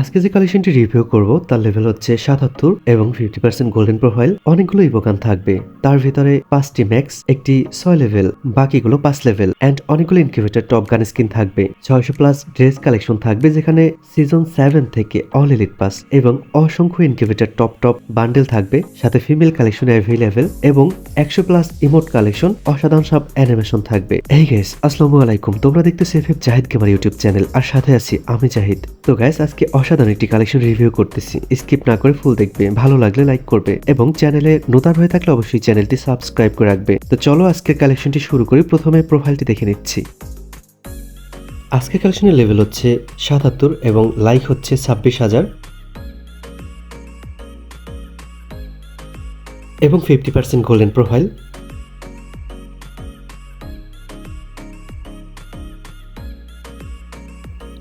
আজকে যে কালেকশনটি রিভিউ করব, তার লেভেল হচ্ছে সাতাত্তর এবং ফিফটি পার্সেন্ট গোল্ডেন প্রোফাইল অনেকগুলো ইবোগান থাকবে। তার ভিতরে পাঁচটি ম্যাক্স একটি ছয় লেভেল বাকিগুলো পাঁচ লেভেল অ্যান্ড অনেকগুলো ইনকিউবেটার টপ গান স্কিন থাকবে। ছয়শো প্লাস ড্রেস কালেকশন থাকবে, যেখানে সিজন সেভেন থেকে অল এলিট পাস এবং অসংখ্য ইনকিউবেটার টপ টপ বান্ডেল থাকবে, সাথে ফিমেল কালেকশন অ্যাভেলেবেল এবং একশো প্লাস ইমোট কালেকশন অসাধারণ সব অ্যানিমেশন থাকবে। এই গ্যাস আসসালামু আলাইকুম। তোমরা দেখতে সেফেব জাহিদ গেমার ইউটিউব চ্যানেল আর সাথে আছি আমি জাহিদ। তো গ্যাস আজকে অসাধারণ একটি কালেকশন রিভিউ করতেছি। স্কিপ না করে ফুল দেখবে। ভালো লাগলে লাইক করবে এবং চ্যানেলে নতুন হয়ে থাকলে অবশ্যই চ্যানেলটি সাবস্ক্রাইব করে রাখবে। তো চলো আজকের কালেকশনটি শুরু করি। প্রথমে প্রোফাইলটি দেখে নিচ্ছি। আজকের কালেকশনের লেভেল হচ্ছে সাতাত্তর এবং লাইক হচ্ছে ছাব্বিশ হাজার এবং ফিফটি পার্সেন্ট গোল্ডেন প্রোফাইল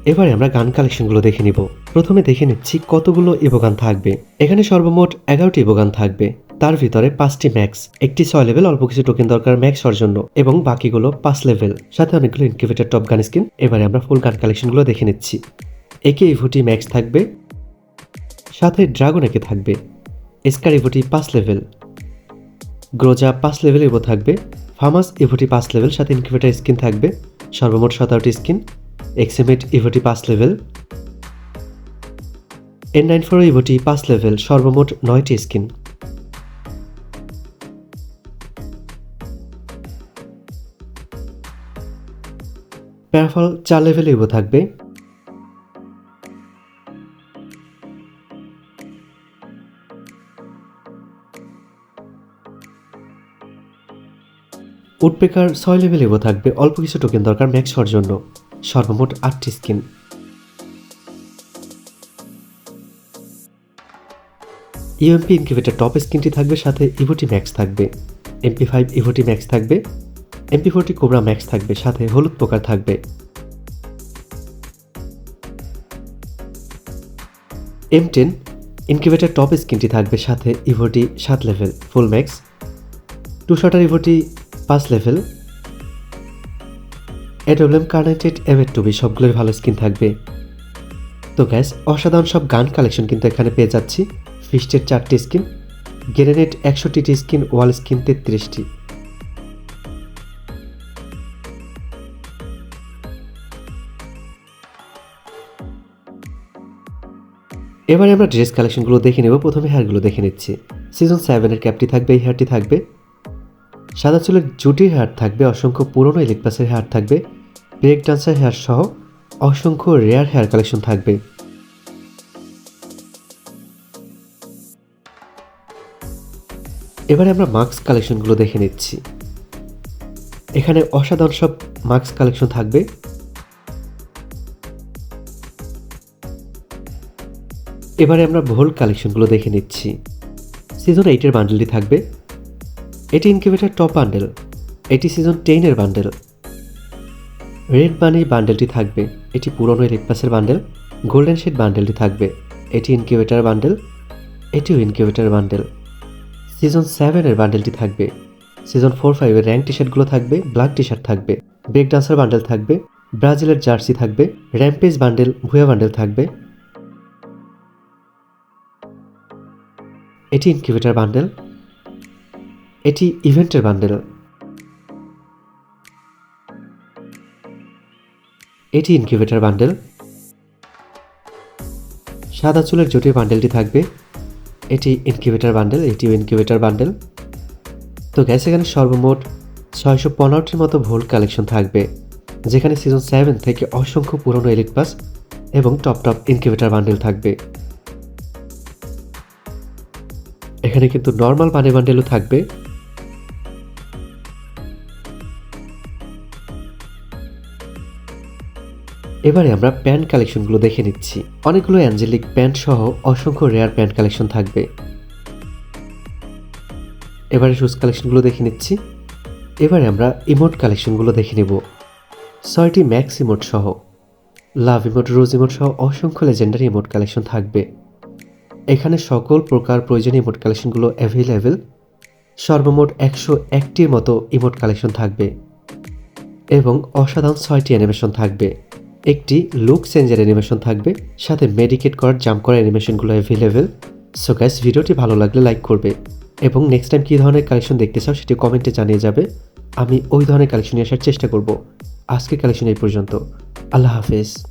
এবারে আমরা গান কালেকশনগুলো দেখে নিব। প্রথমে দেখে নিচ্ছি কতগুলো ইবোগান থাকবে। এখানে সর্বমোট এগারোটি ইবোগান থাকবে। তার ভিতরে পাঁচটি ম্যাক্স একটি ছয় লেভেল অল্প কিছু টোকেন দরকার ম্যাক্স হওয়ার জন্য, এবং বাকিগুলো পাঁচ লেভেল সাথে অনেকগুলো ইনকিউবেটার টপ গান স্কিন এবারে আমরা ফুল গান কালেকশনগুলো দেখে নিচ্ছি। একে ইভোটি ম্যাক্স থাকবে। সাথে ড্রাগন একে থাকবে। এসকার ইভোটি পাঁচ লেভেল গ্রোজা পাঁচ লেভেল ইভো থাকবে। ফার্মাস ইভোটি পাঁচ লেভেল সাথে ইনকিউবেটার স্কিন থাকবে। সর্বমোট সতেরোটি স্কিন এক্সিমেট ইভোটি পাঁচ লেভেল এন নাইন ফোর ইভোটি পাঁচ লেভেল সর্বমোট নয়টি স্কিন প্যারাফল চার লেভেল ইভো থাকবে। উডপেকার ছয় লেভেল ইভো থাকবে। অল্প কিছু টোকেন দরকার ম্যাক্স হওয়ার জন্য। সর্বমোট আটটি স্কিন। ইউএমপি ইনকিউবেটার টপ স্কিনটি থাকবে, সাথে ইভোটি ম্যাক্স থাকবে। এমপি ফাইভ ইভোটি ম্যাক্স থাকবে। এমপি ফোরটি কোবরা ম্যাক্স থাকবে, সাথে হলুদ পোকার থাকবে। এম টেন ইনকিউবেটার টপ স্কিনটি থাকবে, সাথে ইভোটি সাত level full max two shotter ইভোটি পাঁচ লেভেল এডব্লিউএম কার্নেটেড এভের টুবি সবগুলোর ভালো স্কিন থাকবে। তো গ্যাস অসাধারণ সব গান কালেকশন কিন্তু এখানে পেয়ে যাচ্ছি। ফিস্টের চারটি স্কিন গ্রেনেড একশোটিটি স্কিন ওয়াল স্কিন তেত্রিশটি। এবারে আমরা ড্রেস কালেকশনগুলো দেখে নেব। প্রথমে হেয়ারগুলো দেখে নিচ্ছি। সিজন সেভেনের ক্যাপটি থাকবে, এই হেয়ারটি থাকবে। সাদা চুলের জুটির হেয়ার থাকবে, অসংখ্য পুরনো ইলেক পাসের হেয়ার থাকবে ব্রেক ডান্সার হেয়ার সহ অসংখ্য রেয়ার হেয়ার কালেকশন থাকবে। এবারে আমরা মাস্ক কালেকশনগুলো দেখে নিচ্ছি। এখানে অসাধারণ সব মাস্ক কালেকশন থাকবে। এবারে আমরা ভোল কালেকশনগুলো দেখে নিচ্ছি। সিজন এইটের বান্ডেলটি থাকবে। এটি ইনকিউবেটার টপ বান্ডেল। এটি সিজন টেনের বান্ডেল। রেড বানি বান্ডেলটি থাকবে। এটি পুরনো রেড পাসের বান্ডেল। গোল্ডেন শেড বান্ডেলটি থাকবে। এটি ইনকিউবেটার বান্ডেল। এটিও ইনকিউবেটার বান্ডেল। সিজন সেভেনের বান্ডেলটি থাকবে। সিজন ফোর ফাইভের র্যাঙ্ক টি শার্টগুলো থাকবে। ব্ল্যাক টি শার্ট থাকবে। ব্রেক ডান্সার বান্ডেল থাকবে। ব্রাজিলের জার্সি থাকবে। র্যাম্পেজ বান্ডেল, ভুয়া বান্ডেল থাকবে। এটি ইনকিউবেটার বান্ডেল। এটি ইভেন্টের বান্ডেল। এটি ইনকিউবেটার বান্ডেল। সাদা চুলের জটির বান্ডেলটি থাকবে। এটি ইনকিউবেটার বান্ডেল, এটিও ইনকিউবেটার বান্ডেল। তো গ্যাস এখানে সর্বমোট ছয়শো পনেরোটির মতো ভোল্ট কালেকশন থাকবে, যেখানে সিজন সেভেন থেকে অসংখ্য পুরনো এলিট পাস এবং টপ টপ ইনকিউবেটার বান্ডেল থাকবে। এখানে কিন্তু নর্মাল পানি বান্ডেলও থাকবে। এবারে আমরা প্যান্ট কালেকশনগুলো দেখে নিচ্ছি। অনেকগুলো অ্যাঞ্জেলিক প্যান্ট সহ অসংখ্য রেয়ার প্যান্ট কালেকশন থাকবে। এবারে শুজ কালেকশনগুলো দেখে নিচ্ছি। এবারে আমরা ইমোট কালেকশনগুলো দেখে নেব। ছয়টি ম্যাক্স ইমোট সহ লাভ ইমোট রোজ ইমোট সহ অসংখ্য লেজেন্ডারি ইমোট কালেকশন থাকবে। এখানে সকল প্রকার প্রয়োজনীয় ইমোট কালেকশনগুলো অ্যাভেলেবেল সর্বমোট একশো একটির মতো ইমোট কালেকশন থাকবে এবং অসাধারণ ছয়টি অ্যানিমেশন থাকবে। একটি লুক চেঞ্জের অ্যানিমেশন থাকবে, সাথে মেডিকেট করার জাম্প করার অ্যানিমেশনগুলো অ্যাভেলেবেল সো গ্যাস ভিডিওটি ভালো লাগলে লাইক করবে। এবং নেক্সট টাইম কী ধরনের কালেকশন দেখতে চাও সেটি কমেন্টে জানিয়ে যাবে। আমি ওই ধরনের কালেকশন নিয়ে আসার চেষ্টা করব। আজকে কালেকশন এই পর্যন্ত। আল্লাহ হাফেজ।